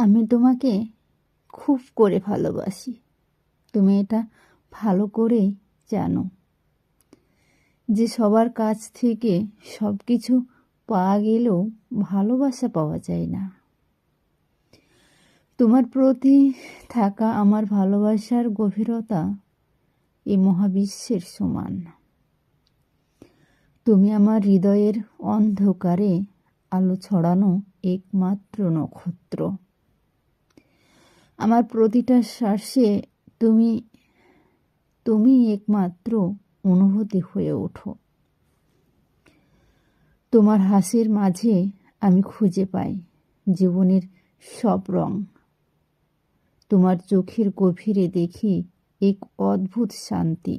আমি তোমাকে খুব করে ভালোবাসি। তুমি এটা ভালো করেই জানো। যে সবার কাছ থেকে সব কিছু পাওয়া গেলেও ভালোবাসা পাওয়া যায় না। তোমার প্রতি থাকা আমার ভালোবাসার গভীরতা এই মহাবিশ্বের সমান। তুমি আমার হৃদয়ের অন্ধকারে আলো ছড়ানো একমাত্র নক্ষত্র। আমার প্রতিটা শ্বাসে তুমি তুমি একমাত্র অনুভূতি হয়ে ওঠো। তোমার হাসির মাঝে আমি খুঁজে পাই জীবনের সব রং। তোমার চোখের গভীরে দেখি এক অদ্ভুত শান্তি,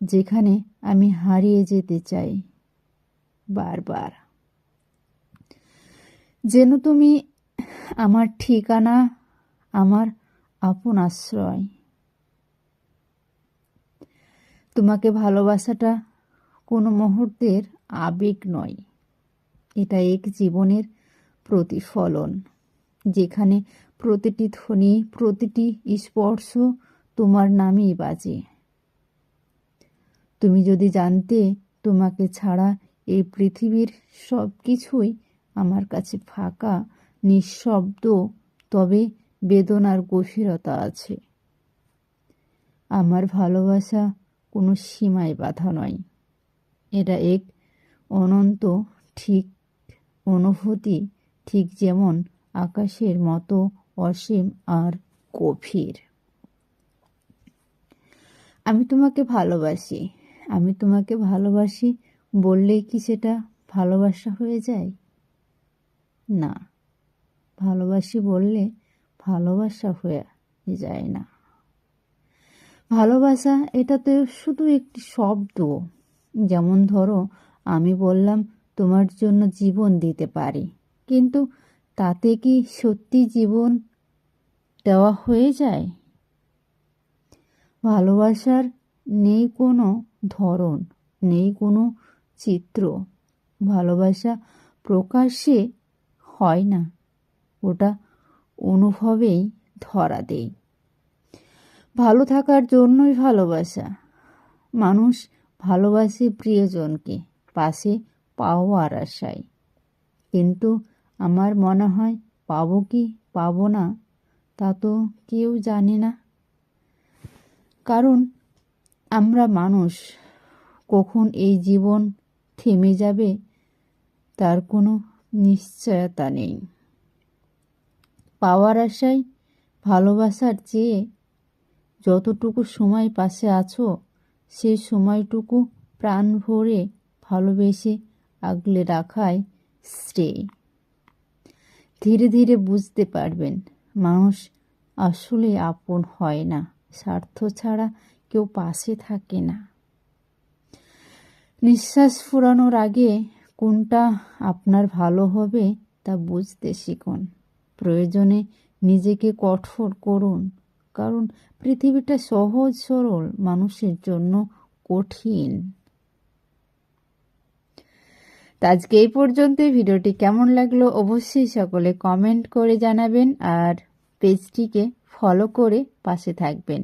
যেখানে আমি হারিয়ে যেতে চাই বারবার। যেন তুমি আমার ঠিকানা, আমার আপন আশ্রয়। তোমাকে ভালোবাসাটা কোনো মুহূর্তের আবেগ নয়। এটা এক জীবনের প্রতিফলন, যেখানে প্রতিটি ধ্বনি, প্রতিটি স্পর্শ তোমার নামেই বাজে। তুমি যদি জানতে তোমাকে ছাড়া এই পৃথিবীর সব কিছুই আমার কাছে ফাঁকা নিঃশব্দ, তবে বেদনার গভীরতা আছে। আমার ভালোবাসা কোনো সীমায় বাধা নয়। এটা এক অনন্ত, ঠিক অনুভূতি, ঠিক যেমন আকাশের মতো অসীম আর গভীর। আমি তোমাকে ভালোবাসি। আমি তোমাকে ভালোবাসি বললেই কি সেটা ভালোবাসা হয়ে যায়? না। ভালোবাসি বললে ভালোবাসা হয়ে যায় না। ভালোবাসা এটা তো শুধু একটি শব্দ। যেমন ধরো, আমি বললাম, তোমার জন্য জীবন দিতে পারি। কিন্তু তাতে কি সত্যি জীবন দেওয়া হয়ে যায়? ভালোবাসার নেই কোনো ধরন, নেই কোনো চিত্র। ভালোবাসা প্রকাশ্যে হয় না। ওটা অনুভবেই ধরা দেয় ভালো থাকার জন্যই ভালোবাসা। মানুষ ভালোবাসে প্রিয়জনকে, পাশে পাওয়ার আশায়। কিন্তু আমার মনে হয়, পাবো কি পাবো না, তা তো কেউ জানে না। কারণ আমরা মানুষ, কখন এই জীবন থেমে যাবে, তার কোনো নিশ্চয়তা নেই। পাওয়ার আশায়, ভালোবাসার চেয়ে যতটুকু সময় পাশে আছো সেই সময়টুকু প্রাণ ভরে ভালোবেসে আগলে রাখায় শ্রেয়। ধীরে ধীরে বুঝতে পারবেন, মানুষ আসলে আপন হয় না, স্বার্থ ছাড়া কেউ পাশে থাকে না। নিঃশ্বাস ফুরানোর আগে কোনটা আপনার ভালো হবে তা বুঝতে শিখুন। প্রয়োজনে নিজেকে কঠোর করুন। কারণ পৃথিবীটা সহজ সরল মানুষের জন্য কঠিন। আজকে এই পর্যন্ত। ভিডিওটি কেমন লাগল অবশ্যই সকলে কমেন্ট করে জানাবেন আর পেজটিকে ফলো করে পাশে থাকবেন।